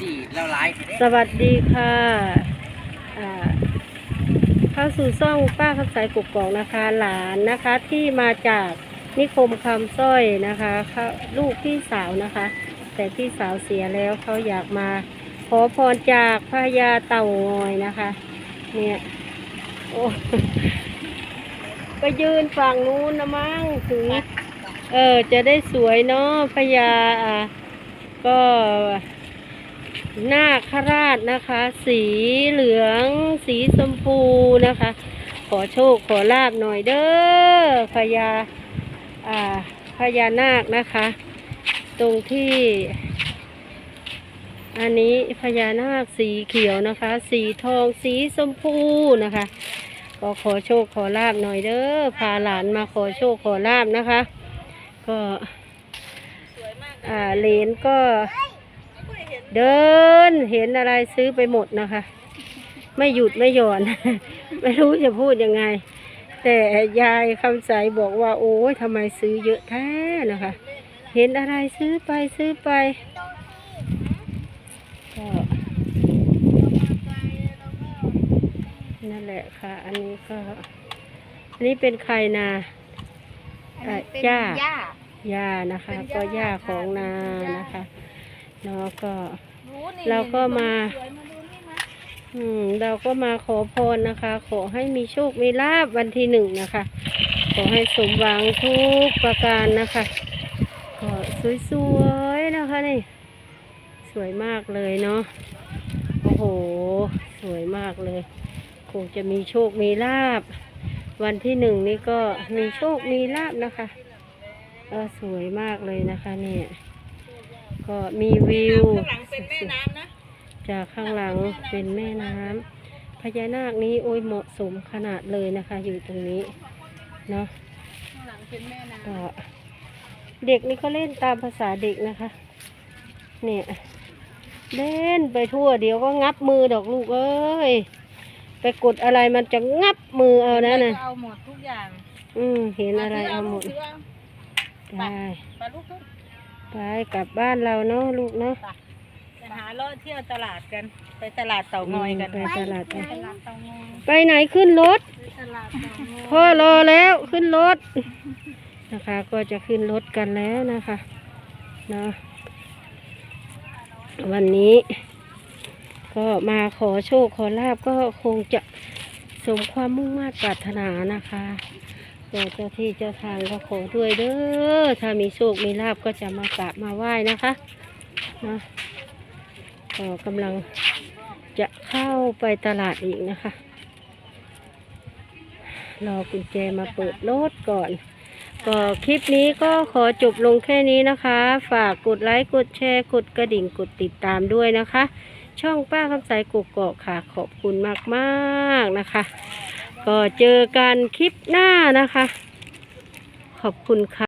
สี่แล้วร้ายไปเด้สวัสดีค่ะอ่าเข้าสู่ซ่องป้าคำสายกุกกอกนะคะ หลานนะคะที่มาจากนิคมคำสร้อยนะคะเขาลูกพี่สาวนะคะ แต่พี่สาวเสียแล้วเขาอยากมาขอพรจากพญาเต่างอยนะคะ เนี่ยโอ้ไปยืนฝั่งนู้นนะมั้งถึง เออจะได้สวยเนาะพญาอ่าก็ นาคราชนะคะ สีเหลือง สีชมพูนะคะ ขอโชคขอลาบหน่อยเด้อพญาอ่าพญานาคนะคะ ตรงที่ อันนี้พญานาคสีเขียวนะคะ สีทองสีชมพูนะคะก็ขอโชคขอลาบหน่อยเด้อพาหลานมาขอโชคขอลาบนะคะ ก็อ่าเหรนก็ เดินเห็นอะไรซื้อไปหมดนะคะ ไม่หยุดไม่หย่อน ไม่รู้จะพูดยังไง แต่ยายคำใสบอกว่า โอ้ยทำไมซื้อเยอะแท้นะคะ เห็นอะไรซื้อไปซื้อไปก็นั่นแหละค่ะ อันนี้ก็ อันนี้เป็นใครนาเอ่อย่าย่าย่านะคะเป็นก็ย่าย่าของค่ะนาเป็นย่านนะคะเนาะก็รู้นี่ เราก็มาสวยมาดูนี่มา อืม เราก็มาขอพรนะคะ ขอให้มีโชค มีลาบวันที่หนึ่งนะคะ ขอให้สมหวังทุกประการนะคะ ก็สวยๆนะคะนี่ สวยมากเลยเนาะ โอ้โห สวยมากเลย คงจะมีโชค มีลาบ วันที่หนึ่งนี่ก็มีโชค มีลาบนะคะก็สวยมากเลยนะคะเนี่ย ก็มีวิวข้างหลังเป็นแม่น้ำนะจากข้างหลังเป็นแม่น้ำพญานาคนี้โอ้ยเหมาะสมขนาดเลยนะคะ อยู่ตรงนี้เนาะข้างหลังเป็นแม่น้ก็เด็กนี่ก็เล่นตามภาษาเด็กนะคะ เนี่ยเล่นไปทั่วเดี๋ยวก็งับมือดอกลูกเอ้ยไปกดอะไรมันจะงับมือเอาำนะน่ะเอาหมดทุกอย่าง อืมเห็นอะไรเอาหมดถืเอาได้ไปลูกทุก ไปกลับบ้านเราเนาะลูกเนาะไปหาเลาะเที่ยวตลาดกัน ไปตลาดเต่างอยกันไปตลาดไปกันตลาดเต่างอยไปไหนขึ้นรถไปตลาดเต่างอยพ่อรอแล้วขึ้นรถนะคะ ก็จะขึ้นรถกันแล้วนะคะเนาะวันนี้ ก็มาขอโชคขอลาบก็คงจะสมความมุ่งมา่ปรารถนานะคะ ก็เจ้าที่เจ้าทางก็ขอด้วยเด้อ ถ้ามีโชคมีลาบก็จะมากราบมาไหว้นะคะนะก็กำลังจะเข้าไปตลาดอีกนะคะ รอกุญแจมาเปิดรถก่อน ก็คลิปนี้ก็ขอจบลงแค่นี้นะคะ ฝากกดไลค์ กดแชร์ กดกระดิ่ง กดติดตามด้วยนะคะ ช่องป้าคำสายกกอกค่ะ ขอบคุณมากๆนะคะ ก็เจอกันคลิปหน้านะคะ ขอบคุณค่ะ